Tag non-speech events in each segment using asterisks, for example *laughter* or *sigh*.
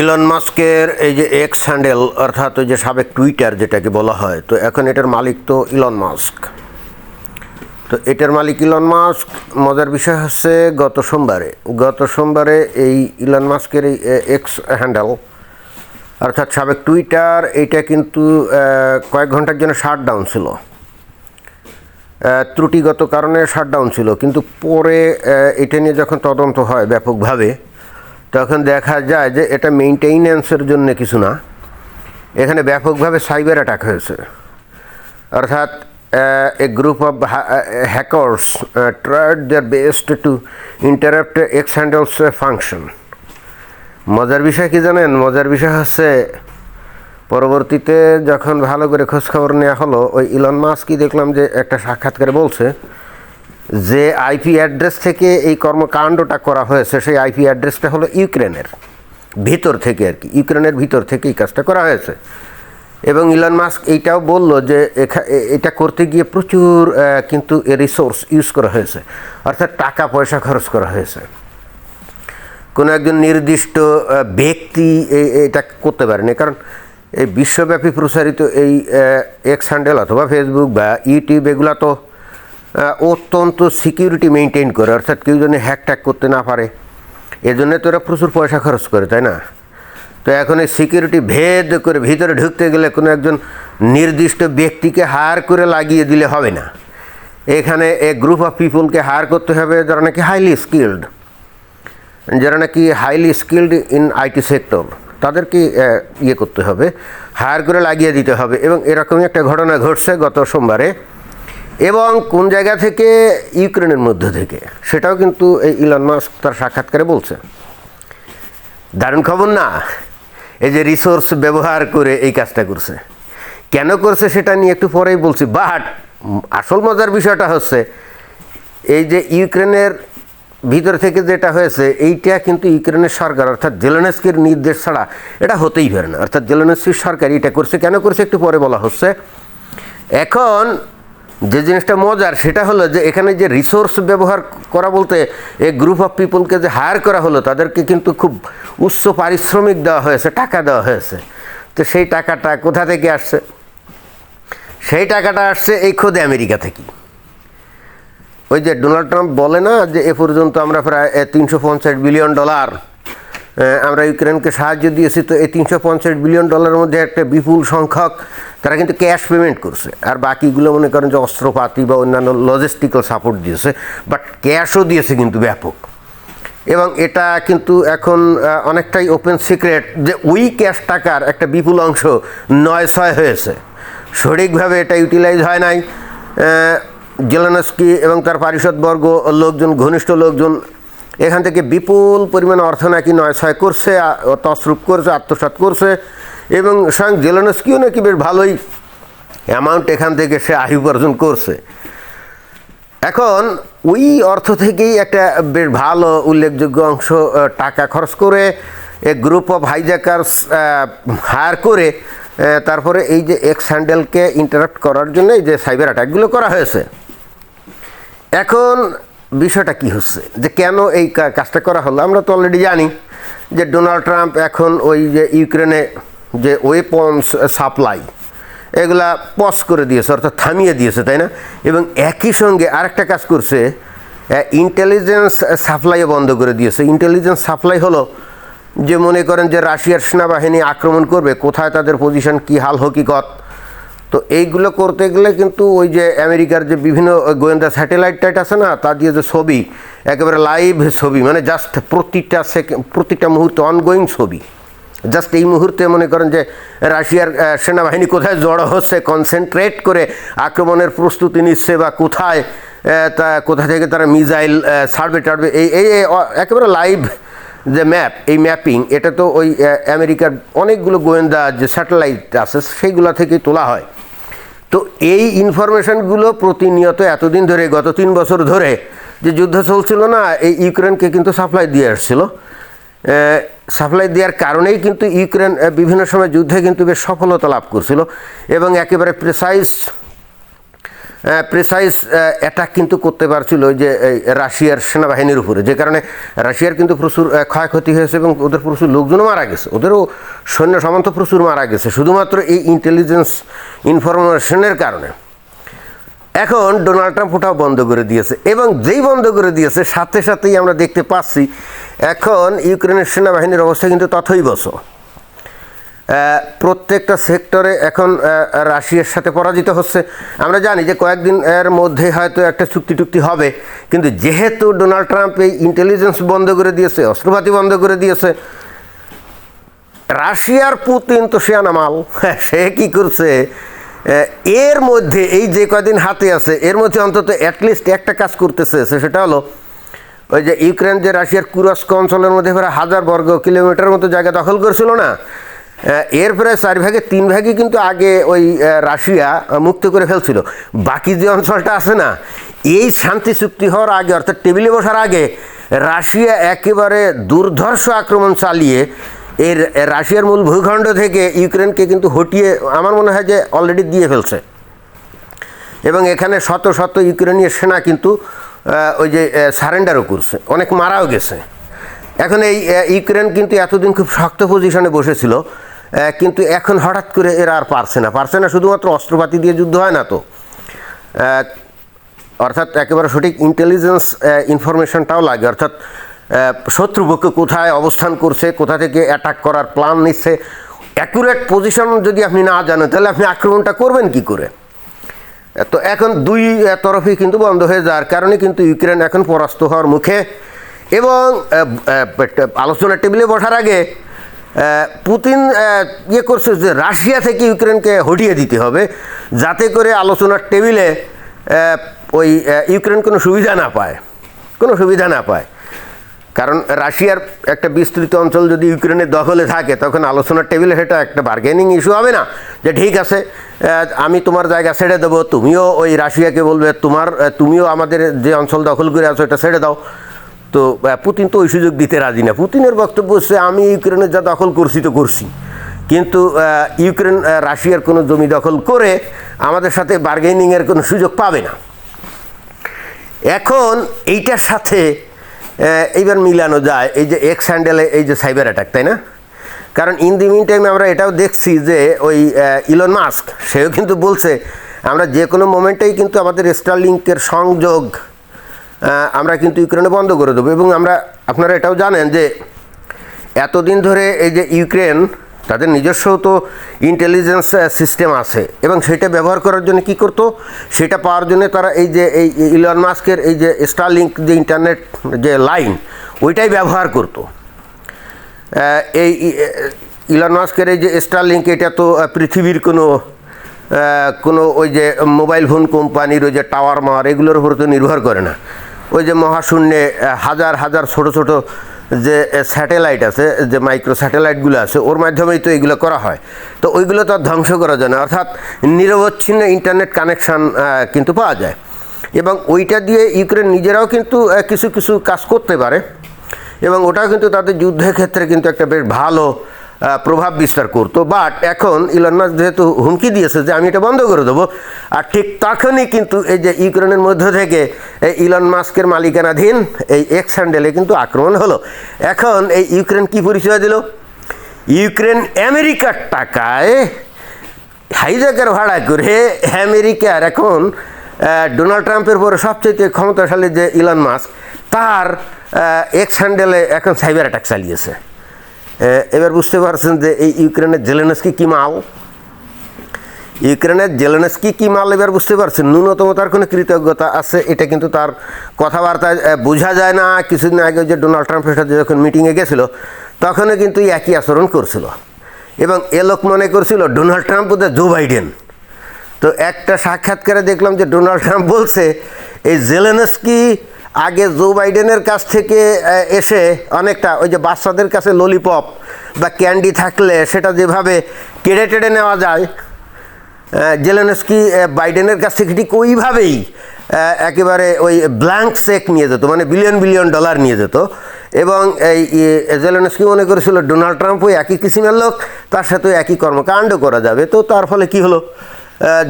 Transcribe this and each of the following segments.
Elon মাস্কের এই যে এক্স হ্যান্ডেল অর্থাৎ ওই যে সাবেক টুইটার যেটাকে বলা হয়, তো এখন এটার মালিক তো ইলন মাস্ক তো এটার মালিক ইলন মাস্ক মজার বিষয় হচ্ছে গত সোমবারে গত সোমবারে এই ইলন মাস্কের এই এক্স হ্যান্ডেল অর্থাৎ সাবেক টুইটার এইটা কিন্তু কয়েক ঘণ্টার জন্য শাট ডাউন ছিল ত্রুটিগত কারণে শাটডাউন ছিল, কিন্তু পরে এটা নিয়ে যখন তদন্ত হয় ব্যাপকভাবে তখন দেখা যায় যে এটা মেইনটেইনেন্সের জন্য কিছু না। এখানে ব্যাপকভাবে সাইবার অ্যাটাক হয়েছে। অর্থাৎ a group of hackers tried their best to interrupt X handles function মজার বিষয় কি জানেন? মজার বিষয় হচ্ছে, পরবর্তীতে যখন ভালো করে খোঁজখবর নেওয়া হলো, ওই ইলন মাস্কই দেখলাম যে একটা সাক্ষাৎকারে বলছে যে আইপি অ্যাড্রেস থেকে এই কর্মকাণ্ডটা করা হয়েছে, সেই আইপি অ্যাড্রেসটা হলো ইউক্রেনের ভিতর থেকে আর কি, ইউক্রেনের ভিতর থেকে এই কাজটা করা হয়েছে। এবং ইলন মাস্ক এইটাও বলল যে এটা করতে গিয়ে প্রচুর কিন্তু রিসোর্স ইউজ করা হয়েছে, অর্থাৎ টাকা পয়সা খরচ করা হয়েছে। কোনো একজন নির্দিষ্ট ব্যক্তি এটা করতে পারেনি, কারণ এই বিশ্বব্যাপী প্রসারিত এই এক্স হ্যান্ডেল অথবা ফেসবুক বা ইউটিউব এগুলো তো অত্যন্ত সিকিউরিটি মেনটেন করে, অর্থাৎ কেউ যেন হ্যাক ট্যাক করতে না পারে। এজন্য তো এরা প্রচুর পয়সা খরচ করে, তাই না? তো এখন এই সিকিউরিটি ভেদ করে ভিতরে ঢুকতে গেলে কোনো একজন নির্দিষ্ট ব্যক্তিকে হায়ার করে লাগিয়ে দিলে হবে না। এখানে এ গ্রুপ অফ পিপুলকে হায়ার করতে হবে যারা নাকি হাইলি স্কিল্ড যারা নাকি highly skilled in IT sector তাদেরকে ইয়ে করতে হবে হায়ার করে লাগিয়ে দিতে হবে। এবং এরকমই একটা ঘটনা ঘটছে গত সোমবারে। এবং কোন জায়গা থেকে? ইউক্রেনের মধ্য থেকে। সেটাও কিন্তু এই ইলন মাস্ক তার সাক্ষাৎকারে বলছে। দারুণ খবর না? এই যে রিসোর্স ব্যবহার করে এই কাজটা করছে। কেন করছে সেটা নিয়ে একটু পরেই বলছি। বাট আসল মজার বিষয়টা হচ্ছে, এই যে ইউক্রেনের ভিতর থেকে যেটা হয়েছে, এইটা কিন্তু ইউক্রেনের সরকার, অর্থাৎ জেলেনস্কির নির্দেশ ছাড়া এটা হতেই পারে না। অর্থাৎ জেলেনস্কির সরকার এটা করছে। কেন করছে একটু পরে বলা হচ্ছে। এখন যে জিনিসটা মজার, সেটা হলো যে এখানে যে রিসোর্স ব্যবহার করা বলতে এই গ্রুপ অফ পিপলকে যে হায়ার করা হলো, তাদেরকে কিন্তু খুব উচ্চ পারিশ্রমিক দেওয়া হয়েছে, টাকা দেওয়া হয়েছে। তো সেই টাকাটা কোথা থেকে আসছে? সেই টাকাটা আসছে এই খোদে আমেরিকা থেকে। ওই যে ডোনাল্ড ট্রাম্প বলে না যে এ পর্যন্ত আমরা প্রায় তিনশো পঞ্চাশ বিলিয়ন ডলার আমরা ইউক্রেনকে সাহায্য দিয়েছি, তো এই তিনশো পঞ্চাশ বিলিয়ন ডলারের মধ্যে একটা বিপুল সংখ্যক তারা কিন্তু ক্যাশ পেমেন্ট করছে। আর বাকিগুলো মনে করেন যে অস্ত্রপাতি বা অন্যান্য লজিস্টিক্যাল সাপোর্ট দিয়েছে বাট ক্যাশও দিয়েছে কিন্তু ব্যাপক। এবং এটা কিন্তু এখন অনেকটাই ওপেন সিক্রেট যে ওই ক্যাশ টাকার একটা বিপুল অংশ নয় ছয় হয়েছে। সঠিকভাবে এটা ইউটিলাইজ হয় নাই। জেলানস্কি এবং তার পারিষদবর্গ, লোকজন, ঘনিষ্ঠ লোকজন এখান থেকে বিপুল পরিমাণ অর্থ নাকি নয় ছয় করছে তসরূপ করছে, আত্মসাৎ করছে। এবং স্বয়ং জেলানস্কিও নাকি বেশ ভালোই অ্যামাউন্ট এখান থেকে সে আয় উপার্জন করছে। এখন ওই অর্থ থেকেই একটা বেশ ভালো উল্লেখযোগ্য অংশ টাকা খরচ করে a group of hijackers hire করে তারপরে এই যে এক্স হ্যান্ডেলকে ইন্টারাপ্ট করার জন্য এই যে সাইবার অ্যাটাকগুলো করা হয়েছে। এখন বিষয়টা কি হচ্ছে? যে কেন এই কাজটা করা হলো? আমরা তো অলরেডি জানি যে ডোনাল্ড ট্রাম্প এখন ওই যে ইউক্রেনে যে ওয়েপন্স সাপ্লাই এগুলা পজ করে দিয়েছে, অর্থাৎ থামিয়ে দিয়েছে, তাই না? এবং একই সঙ্গে আরেকটা কাজ করছে ইন্টেলিজেন্স সাপ্লাইও বন্ধ করে দিয়েছে। ইন্টেলিজেন্স সাপ্লাই হলো যে মনে করেন যে রাশিয়ার সেনাবাহিনী আক্রমণ করবে, কোথায় তাদের পজিশন কী হাল হকিকত তো এইগুলো করতে গেলে কিন্তু ওই যে আমেরিকার যে বিভিন্ন গোয়েন্দা স্যাটেলাইট টাইট আছে না, তা দিয়ে যে ছবি, একেবারে লাইভ ছবি মানে জাস্ট প্রতিটা সেকেন্ড প্রতিটা মুহূর্তে অনগোয়িং ছবি। জাস্ট এই মুহূর্তে মনে করেন যে, রাশিয়ার সেনাবাহিনী কোথায় জড়ো হচ্ছে কনসেন্ট্রেট করে আক্রমণের প্রস্তুতি নিচ্ছে বা কোথায় তা, কোথা থেকে তারা মিজাইল ছাড়বে, টাড়বে, এই এই একেবারে লাইভ যে ম্যাপ এই ম্যাপিং এটা তো ওই আমেরিকার অনেকগুলো গোয়েন্দা যে স্যাটেলাইট আছে, সেইগুলো থেকেই তোলা হয়। তো এই ইনফরমেশনগুলো প্রতিনিয়ত এতদিন ধরে, গত তিন বছর ধরে যে যুদ্ধ চলছিল না, এই ইউক্রেনকে কিন্তু সাপ্লাই দিয়ে আসছিল। সাপ্লাই দেওয়ার কারণেই কিন্তু ইউক্রেন বিভিন্ন সময় যুদ্ধে কিন্তু বেশ সফলতা লাভ করছিল এবং একেবারে প্রেসাইজ প্রেসাইজ অ্যাটাক কিন্তু করতে পারছিল যে রাশিয়ার সেনাবাহিনীর উপরে। যে কারণে রাশিয়ার কিন্তু প্রচুর ক্ষয়ক্ষতি হয়েছে এবং ওদের প্রচুর লোকজনও মারা গেছে। ওদেরও সৈন্য সামন্ত প্রচুর মারা গেছে। শুধুমাত্র এই ইন্টেলিজেন্স ইনফরমেশনের কারণে। এখন ডোনাল্ড ট্রাম্প ওটাও বন্ধ করে দিয়েছে এবং যেই বন্ধ করে দিয়েছে, সাথে সাথেই আমরা দেখতে পাচ্ছি এখন ইউক্রেনের সেনাবাহিনীর অবস্থা কিন্তু তথই বসো। প্রত্যেকটা সেক্টরে এখন রাশিয়ার সাথে পরাজিত হচ্ছে। আমরা জানি যে কয়েকদিন এর মধ্যে হয়তো একটা চুক্তি টুক্তি হবে, কিন্তু যেহেতু ডোনাল্ড ট্রাম্প এই ইন্টেলিজেন্স বন্ধ করে দিয়েছে, অস্ত্রপাতি বন্ধ করে দিয়েছে, রাশিয়ার পুতিন তো শিয়ানা মাল *laughs* সে কি করছে? এর মধ্যে, এই যে কয়দিন হাতে আছে, এর মধ্যে অন্তত অ্যাটলিস্ট একটা কাজ করতেছে সেটা হলো, ওই যে ইউক্রেন যে রাশিয়ার কুরস্ক অঞ্চলের মধ্যে প্রায় হাজার বর্গ কিলোমিটার মতো জায়গা দখল করেছিল না এর প্রায় চার ভাগে, তিন ভাগই কিন্তু আগে ওই রাশিয়া মুক্ত করে ফেলছিল। বাকি যে অঞ্চলটা আছে না, এই শান্তি চুক্তি হওয়ার আগে, অর্থাৎ টেবিলে বসার আগে, রাশিয়া একেবারে দুর্ধর্ষ আক্রমণ চালিয়ে এর রাশিয়ার মূল ভূখণ্ড থেকে ইউক্রেনকে কিন্তু হটিয়ে, আমার মনে হয় যে অলরেডি দিয়ে ফেলছে। এবং এখানে শত শত ইউক্রেনীয় সেনা কিন্তু ওই যে সারেন্ডারও করছে। অনেক মারাও গেছে। এখন এই ইউক্রেন কিন্তু এতদিন খুব শক্ত পজিশনে বসেছিল কিন্তু এখন হঠাৎ করে এরা আর পারছে না। পারছে না শুধুমাত্র অস্ত্রপাতি দিয়ে যুদ্ধ হয় না তো। অর্থাৎ একেবারে সঠিক ইন্টেলিজেন্স ইনফরমেশনটাও লাগে। অর্থাৎ শত্রুপক্ষ কোথায় অবস্থান করছে, কোথা থেকে অ্যাটাক করার প্ল্যান নিচ্ছে অ্যাকুরেট পজিশন যদি আপনি না জানেন, তাহলে আপনি আক্রমণটা করবেন কি করে? তো এখন দুই তরফই কিন্তু বন্ধ হয়ে যাওয়ার কারণে কিন্তু ইউক্রেন এখন পরাস্ত হওয়ার মুখে এবং আলোচনার টেবিলে বসার আগে পুতিন ইয়ে করছে যে রাশিয়া থেকে ইউক্রেনকে হটিয়ে দিতে হবে যাতে করে আলোচনার টেবিলে ওই ইউক্রেন কোনো সুবিধা না পায়, কোনো সুবিধা না পায়। কারণ রাশিয়ার একটা বিস্তৃত অঞ্চল যদি ইউক্রেনের দখলে থাকে, তখন আলোচনার টেবিলে সেটা একটা বার্গেনিং ইস্যু হবে না। যে ঠিক আছে আমি তোমার জায়গা ছেড়ে দেবো, তুমিও ওই রাশিয়াকে বলবে, তোমার তুমিও আমাদের যে অঞ্চল দখল করে আছো এটা ছেড়ে দাও। তো পুতিন তো ওই সুযোগ দিতে রাজি না। পুতিনের বক্তব্য হচ্ছে, আমি ইউক্রেনের যা দখল করছি তো করছি। কিন্তু ইউক্রেন রাশিয়ার কোনো জমি দখল করে আমাদের সাথে বার্গেনিংয়ের কোনো সুযোগ পাবে না। এখন এইটার সাথে এইবার মিলানো যায়, এই যে এক্স হ্যান্ডেলে এই যে সাইবার অ্যাটাক তাই না? কারণ ইন দি মিন টাইম আমরা এটাও দেখছি যে ওই ইলন মাস্ক সেও কিন্তু বলছে, আমরা যে কোনো মোমেন্টেই কিন্তু আমাদের স্টারলিংকের সংযোগ আমরা কিন্তু ইউক্রেনে বন্ধ করে দেবো। এবং আমরা, আপনারা এটাও জানেন যে, এতদিন ধরে এই যে ইউক্রেন তাদের নিজস্ব তো ইন্টেলিজেন্স সিস্টেম আছে। এবং সেটা ব্যবহার করার জন্য কি করতো? সেটা পাওয়ার জন্য তারা এই যে, এই ইলন মাস্কের এই যে স্টারলিংক যে ইন্টারনেট যে লাইন ওইটাই ব্যবহার করতো। এই ইলন মাস্কের এই যে স্টারলিংক এটা তো পৃথিবীর কোনো কোনো ওই যে মোবাইল ফোন কোম্পানির ওই যে টাওয়ার মাওয়ার এগুলোর উপর তো নির্ভর করে না। ওই যে মহাশূন্যে হাজার হাজার ছোট ছোট যে স্যাটেলাইট আছে, যে মাইক্রো স্যাটেলাইটগুলো আছে, ওর মাধ্যমেই তো এগুলো করা হয়। তো ওইগুলো তো ধ্বংস করা যায় না। অর্থাৎ নিরবচ্ছিন্ন ইন্টারনেট কানেকশান কিন্তু পাওয়া যায়। এবং ওইটা দিয়ে ইউক্রেন নিজেরাও কিন্তু কিছু কিছু কাজ করতে পারে। এবং ওটাও কিন্তু তাদের যুদ্ধের ক্ষেত্রে কিন্তু একটা বেশ ভালো প্রভাব বিস্তার করতো। বাট এখন ইলন মাস্ক যেহেতু হুমকি দিয়েছে যে আমি এটা বন্ধ করে দেবো, আর ঠিক তখনই কিন্তু এই যে ইউক্রেনের মধ্য থেকে এই ইলন মাস্কের মালিকানাধীন এই এক্স হ্যান্ডেলে কিন্তু আক্রমণ হলো। এখন এই ইউক্রেন কি পরিচয় দিল? ইউক্রেন আমেরিকার টাকায় হাইজাকার ভাড়া করে আমেরিকার এখন ডোনাল্ড ট্রাম্পের পরে সবচেয়ে ক্ষমতাশালী যে ইলন মাস্ক তার এক্স হ্যান্ডেলে এখন সাইবার অ্যাটাক চালিয়েছে। এবার বুঝতে পারছেন যে এই ইউক্রেনের জেলেনস্কি কী মাল? ইউক্রেনের জেলেনস্কি কী মাল এবার বুঝতে পারছেন? ন্যূনতম তার কোনো কৃতজ্ঞতা আছে? এটা কিন্তু তার কথাবার্তায় বোঝা যায় না। কিছুদিন আগে যে ডোনাল্ড ট্রাম্পের সাথে যখন মিটিংয়ে গেছিল, তখনও কিন্তু একই আচরণ করছিল। এবং এ লোক মনে করছিল, ডোনাল্ড ট্রাম্প বোধহয় জো বাইডেন। তো একটা সাক্ষাৎকারে দেখলাম যে ডোনাল্ড ট্রাম্প বলছে, এই জেলেনস্কি আগে জো বাইডেনের কাছ থেকে এসে অনেকটা ওই যে বাচ্চাদের কাছে ললিপপ বা ক্যান্ডি থাকলে সেটা যেভাবে কেড়ে টেড়ে নেওয়া যায় জেলেনস্কি বাইডেনের কাছ থেকে ঠিক ওইভাবেই একেবারে ওই ব্ল্যাঙ্ক চেক নিয়ে যেত মানে বিলিয়ন বিলিয়ন ডলার নিয়ে যেত। এবং এই জেলেনস্কি মনে করেছিল ডোনাল্ড ট্রাম্প ওই একই কিসিমের লোক, তার সাথে একই কর্মকাণ্ড করা যাবে। তো তার ফলে কি হলো?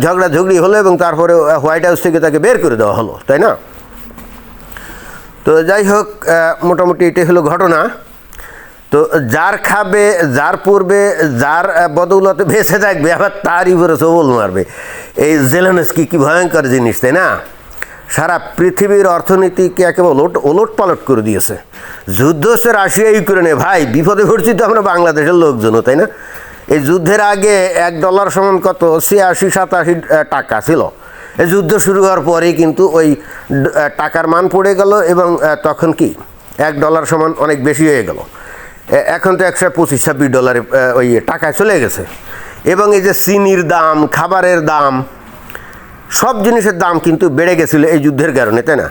ঝগড়াঝগড়ি হলো এবং তারপরে হোয়াইট হাউস থেকে তাকে বের করে দেওয়া হলো, তাই না? তো যাই হোক মোটামুটি এটাই হলো ঘটনা। তো যার খাবে, যার পূর্বে, যার বদৌলতে ভেসে থাকবে, আবার তারই উপরে সবল মারবে। এই জেলেনস্কি কি ভয়ঙ্কর জিনিস, তাই না? সারা পৃথিবীর অর্থনীতিকে একেবারে ওলট ওলট পালট করে দিয়েছে। যুদ্ধ হচ্ছে রাশিয়া, ইউক্রেনে। ভাই, বিপদে পড়ছি তো আমরা বাংলাদেশের লোকজনও, তাই না? এই যুদ্ধের আগে এক ডলার সমান কত? ছিয়াশি, সাতাশি টাকা ছিল। যুদ্ধ শুরু হওয়ার পরেই কিন্তু ওই টাকার মান পড়ে গেল এবং তখন কি, এক ডলার সমান অনেক বেশি হয়ে গেল। এখন তো একশো পঁচিশ, ছাব্বিশ ডলারে ওই টাকায় চলে গেছে। এবং এই যে চিনির দাম, খাবারের দাম, সব জিনিসের দাম কিন্তু বেড়ে গেছিল এই যুদ্ধের কারণে, তাই না?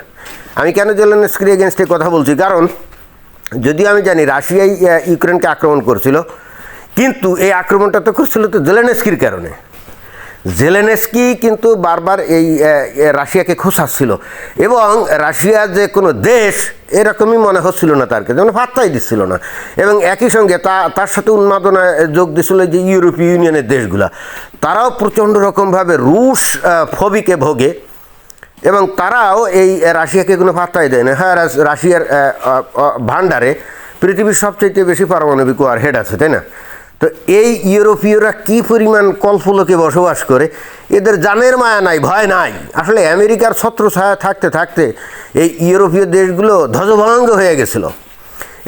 আমি কেন জেলেনস্কির এগেনস্টে কথা বলছি? কারণ, যদিও আমি জানি রাশিয়াই ইউক্রেনকে আক্রমণ করছিল, কিন্তু এই আক্রমণটা তো করছিল তো জেলেনস্কির কারণে। জেলেনস্কি কিন্তু বারবার এই রাশিয়াকে খোঁচাচ্ছিল। এবং রাশিয়া যে কোনো দেশ এরকমই মনে হচ্ছিল না তারকে কাছে মানে পাত্তাই দিচ্ছিল না। এবং একই সঙ্গে তা, তার সাথে উন্মাদনায় যোগ দিছিল যে ইউরোপীয় ইউনিয়নের দেশগুলা। তারাও প্রচণ্ড রকমভাবে রুশ ফবিকে ভোগে। এবং তারাও এই রাশিয়াকে কোনো পাত্তাই দেয় না। হ্যাঁ রাশিয়ার ভাণ্ডারে পৃথিবীর সবচেয়ে বেশি পারমাণবিক ওয়ার হেড আছে, তাই না? তো এই ইউরোপীয়রা কি পরিমাণ কল্পলোকে বসবাস করে? এদের জানের মায়া নাই, ভয় নাই। আসলে আমেরিকার ছত্র ছায়া থাকতে থাকতে এই ইউরোপীয় দেশগুলো ধ্বজভঙ্গ হয়ে গেছিল।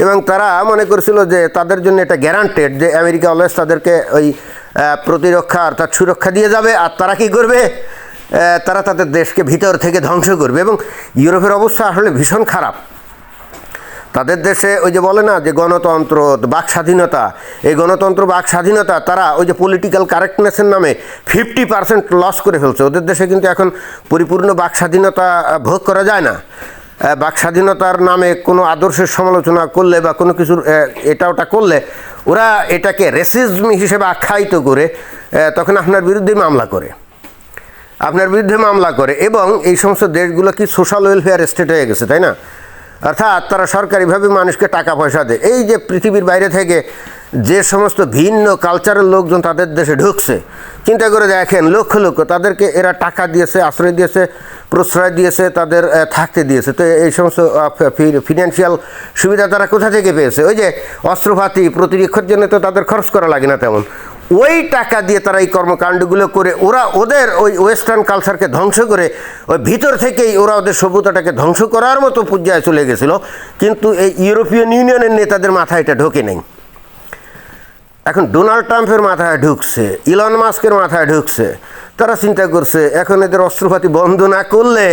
এবং তারা মনে করেছিল যে তাদের জন্য এটা গ্যারান্টেড যে আমেরিকা অলওয়েজ তাদেরকে ওই প্রতিরক্ষা অর্থাৎ সুরক্ষা দিয়ে যাবে। আর তারা কি করবে? তারা তাদের দেশকে ভিতর থেকে ধ্বংস করবে। এবং ইউরোপের অবস্থা আসলে ভীষণ খারাপ। তাদের দেশে ওই যে বলে না যে গণতন্ত্র, বাক স্বাধীনতা, এই গণতন্ত্র, বাক স্বাধীনতা তারা ওই যে পলিটিক্যাল কারেক্টনেসের নামে ফিফটি পার্সেন্ট লস করে ফেলছে। ওদের দেশে কিন্তু এখন পরিপূর্ণ বাক স্বাধীনতা ভোগ করা যায় না। বাক স্বাধীনতার নামে কোনো আদর্শের সমালোচনা করলে বা কোনো কিছুর এটা ওটা করলে ওরা এটাকে রেসিজম হিসেবে আখ্যায়িত করে তখন আপনার বিরুদ্ধে মামলা করে। আপনার বিরুদ্ধে মামলা করে এবং এই সমস্ত দেশগুলো কি সোশ্যাল ওয়েলফেয়ার স্টেট হয়ে গেছে, তাই না? অর্থাৎ তারা সরকারিভাবে মানুষকে টাকা পয়সা দেয়। এই যে পৃথিবীর বাইরে থেকে যে সমস্ত ভিন্ন কালচারের লোকজন তাদের দেশে ঢুকছে, চিন্তা করে দেখেন, লক্ষ লক্ষ তাদেরকে এরা টাকা দিয়েছে, আশ্রয় দিয়েছে, প্রশ্রয় দিয়েছে, তাদের থাকতে দিয়েছে। তো এই সমস্ত ফিনান্সিয়াল সুবিধা তারা কোথা থেকে পেয়েছে? ওই যে অস্ত্রপাতি প্রতিরক্ষার জন্য তো তাদের খরচ করা লাগে না তেমন। ওই টাকা দিয়ে তারা এই কর্মকাণ্ডগুলো করে, ওরা ওদের ওই ওয়েস্টার্ন কালচারকে ধ্বংস করে, ওই ভিতর থেকেই ওরা ওদের সভ্যতাটাকে ধ্বংস করার মতো পর্যায়ে চলে গেছিল। কিন্তু এই ইউরোপিয়ান ইউনিয়নের নেতাদের মাথায় এটা ঢোকে নেই। এখন ডোনাল্ড ট্রাম্পের মাথায় ঢুকছে ইলন মাস্কের মাথায় ঢুকছে, তারা চিন্তা করছে, এখন এদের অস্ত্রপাতি বন্ধ না করলে,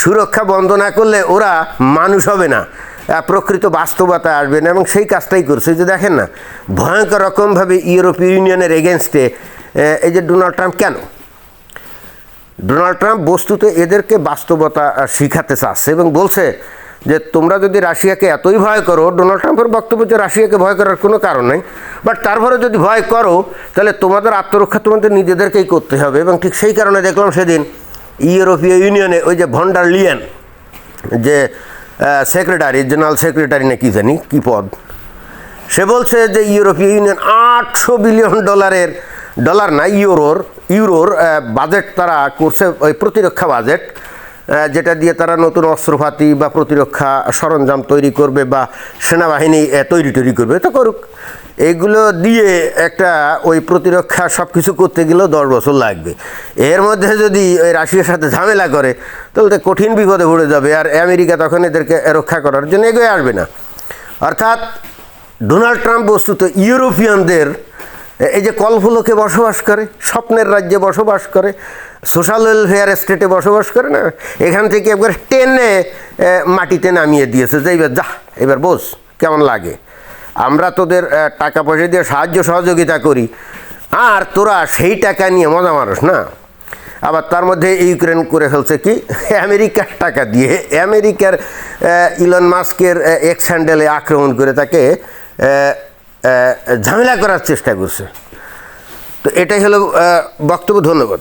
সুরক্ষা বন্ধ না করলে ওরা মানুষ হবে না। প্রকৃত বাস্তবতা আসবে না এবং সেই কাজটাই করছে। যে দেখেন না, ভয়ঙ্কর রকমভাবে ইউরোপীয় ইউনিয়নের এগেনস্টে এই যে ডোনাল্ড ট্রাম্প কেন? ডোনাল্ড ট্রাম্প বস্তুত এদেরকে বাস্তবতা শিখাতে চাচ্ছে এবং বলছে যে, তোমরা যদি রাশিয়াকে এতই ভয় করো, ডোনাল্ড ট্রাম্পের বক্তব্য যে রাশিয়াকে ভয় করার কোনো কারণ নেই, বাট তারপরে যদি ভয় করো, তাহলে তোমাদের আত্মরক্ষা তোমাদের নিজেদেরকেই করতে হবে। এবং ঠিক সেই কারণে দেখলাম সেদিন ইউরোপীয় ইউনিয়নে ওই যে ভন্ডার লিয়েন, যে সেক্রেটারি জেনারেল সেক্রেটারি না কি জানি, কী পদ? সে বলছে যে ইউরোপীয় ইউনিয়ন আটশো বিলিয়ন ডলারের, ডলার না, ইউরোর ইউরোর বাজেট তারা করছে, ওই প্রতিরক্ষা বাজেট যেটা দিয়ে তারা নতুন অস্ত্রপাতি বা প্রতিরক্ষা সরঞ্জাম তৈরি করবে বা সেনাবাহিনী তৈরি তৈরি করবে, তো করুক। এগুলো দিয়ে একটা ওই প্রতিরক্ষা সব কিছু করতে গেলেও দশ বছর লাগবে। এর মধ্যে যদি ওই রাশিয়ার সাথে ঝামেলা করে, তাহলে তো কঠিন বিপদে পড়ে যাবে। আর আমেরিকা তখন এদেরকে রক্ষা করার জন্য এগিয়ে আসবে না। অর্থাৎ ডোনাল্ড ট্রাম্প বস্তুত ইউরোপিয়ানদের এই যে কলফুলোকে বসবাস করে, স্বপ্নের রাজ্যে বসবাস করে সোশ্যাল ওয়েলফেয়ার স্টেটে বসবাস করে না, এখান থেকে একবার টেনে মাটিতে নামিয়ে দিয়েছে। যে এবার যা, এবার বোস কেমন লাগে। আমরা তোদের টাকা পয়সা দিয়ে সাহায্য সহযোগিতা করি। আর তোরা সেই টাকা নিয়ে মজা মানুষ না। আবার তার মধ্যে ইউক্রেন করে ফেলছে কি? আমেরিকার টাকা দিয়ে। আমেরিকার ইলন মাস্কের এক্স হ্যান্ডেলে আক্রমণ করে তাকে ঝামেলা করার চেষ্টা করছে। তো এটাই হলো বক্তব্য ধন্যবাদ।